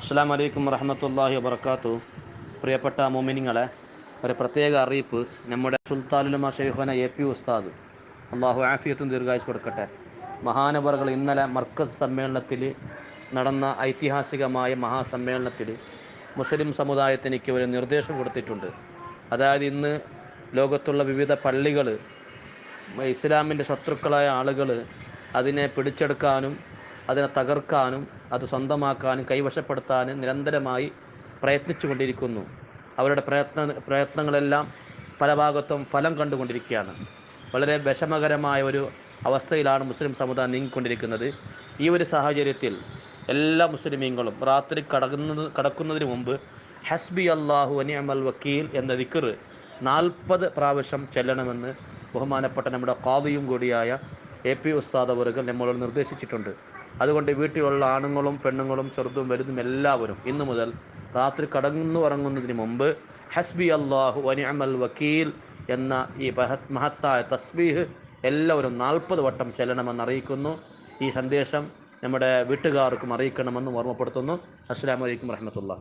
അസ്സാം വലൈക്കും വറഹമത്തല്ലാഹി വബർക്കാത്തു പ്രിയപ്പെട്ട മോമിനിങ്ങളെ ഒരു പ്രത്യേക അറിയിപ്പ്. നമ്മുടെ സുൽത്താലുലമ ഷെയ്ഖന എ പി ഉസ്താദ് അള്ളാഹു ആഫിയത്തും ദീർഘായുസ് കൊടുക്കട്ടെ. മഹാനവറുകൾ ഇന്നലെ മർക്കസ് സമ്മേളനത്തിൽ നടന്ന ഐതിഹാസികമായ മഹാസമ്മേളനത്തിൽ മുസ്ലിം സമുദായത്തിനിക്ക് ഒരു നിർദ്ദേശം കൊടുത്തിട്ടുണ്ട്. അതായത് ഇന്ന് ലോകത്തുള്ള വിവിധ പള്ളികൾ ഇസ്ലാമിന്റെ ശത്രുക്കളായ ആളുകൾ അതിനെ പിടിച്ചെടുക്കാനും അതിനെ തകർക്കാനും അത് സ്വന്തമാക്കാനും കൈവശപ്പെടുത്താനും നിരന്തരമായി പ്രയത്നിച്ചു കൊണ്ടിരിക്കുന്നു അവരുടെ പ്രയത്ന പ്രയത്നങ്ങളെല്ലാം പല ഭാഗത്തും ഫലം കണ്ടുകൊണ്ടിരിക്കുകയാണ്. വളരെ വിഷമകരമായ ഒരു അവസ്ഥയിലാണ് മുസ്ലിം സമുദായം നീങ്ങിക്കൊണ്ടിരിക്കുന്നത്. ഈ ഒരു സാഹചര്യത്തിൽ എല്ലാ മുസ്ലിമീങ്ങളും രാത്രി കടക്കുന്നത് കടക്കുന്നതിന് മുമ്പ് ഹസ്ബി അള്ളാഹു അനിയമൽ വക്കീൽ എന്ന ദിക്കർ നാൽപ്പത് പ്രാവശ്യം ചെല്ലണമെന്ന് ബഹുമാനപ്പെട്ട നമ്മുടെ കാവിയും കൂടിയായ എ പി ഉസ്താദ് നമ്മളോട് നിർദ്ദേശിച്ചിട്ടുണ്ട്. അതുകൊണ്ട് വീട്ടിലുള്ള ആണുങ്ങളും പെണ്ണുങ്ങളും ചെറുതും വലുതും എല്ലാവരും ഇന്നു മുതൽ രാത്രി കടന്നു ഉറങ്ങുന്നതിന് മുമ്പ് ഹസ്ബി അള്ളാഹു അനിഅമൽ വക്കീൽ എന്ന ഈ മഹത് മഹത്തായ തസ്ബീഹ് എല്ലാവരും നാൽപ്പത് വട്ടം ചെല്ലണമെന്ന് അറിയിക്കുന്നു. ഈ സന്ദേശം നമ്മുടെ വീട്ടുകാർക്കും അറിയിക്കണമെന്നും ഓർമ്മപ്പെടുത്തുന്നു. അസ്സാം വലൈക്കും വർഹമത്തുള്ള